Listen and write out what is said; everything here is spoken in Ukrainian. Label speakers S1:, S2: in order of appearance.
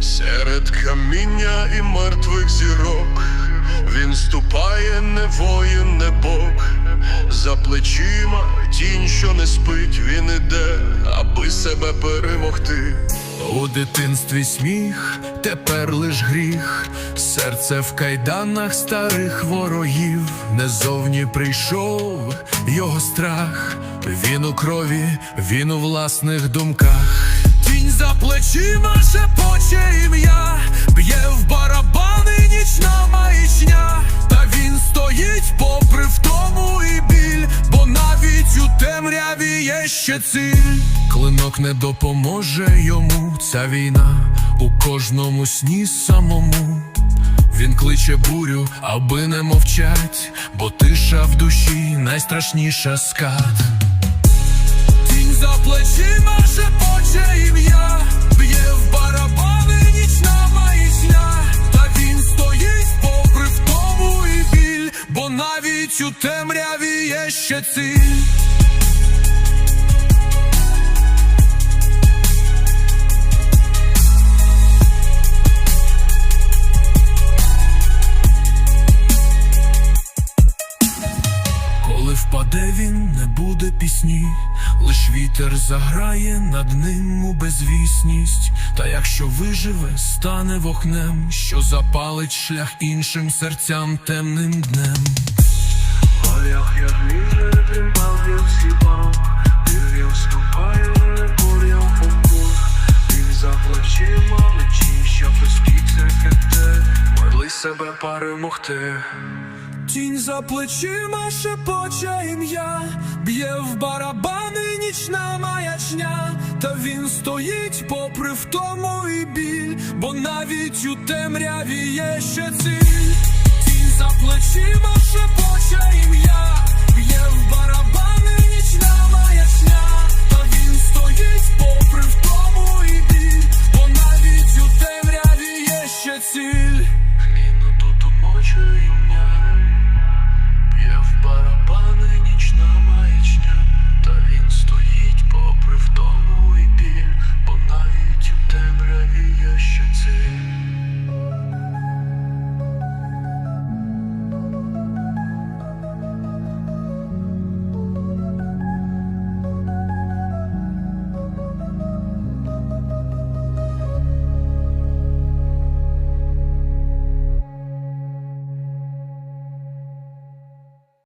S1: Серед каміння і мертвих зірок Він ступає, не воїн, не бог За плечима тінь, що не спить, він іде, аби себе перемогти.
S2: У дитинстві сміх, тепер лиш гріх, серце в кайданах старих ворогів, не зовні прийшов його страх, він у крові, він у власних думках. Тінь за плечима шепоче ім'я, б'є в барабани нічна маячня, та він стоїть попри втому і біль, бо навіть у темряві є ще ціль. Клинок не допоможе йому, ця війна у кожному сні самому. Він кличе бурю, аби не мовчать, бо тиша в душі найстрашніша скат. За плечима шепоче ім'я, б'є в барабани нічна маячня, та він стоїть попри втому і біль, бо навіть у темряві є ще ціль. Впаде він, не буде пісні, лиш вітер заграє над ним у безвісність. Та якщо виживе, стане вогнем, що запалить шлях іншим серцям темним днем.
S1: Полях як вітер, тримав він сіпав, і він ступає, не бурям попут. Він за плечима лечі, що пустіться кете, могли себе перемогти.
S2: Тінь за плечима шепоче ім'я, б'є в барабани нічна маячня, та він стоїть попри втому і біль, бо навіть у темряві є ще ціль. Тінь за плечима шепоче ім'я,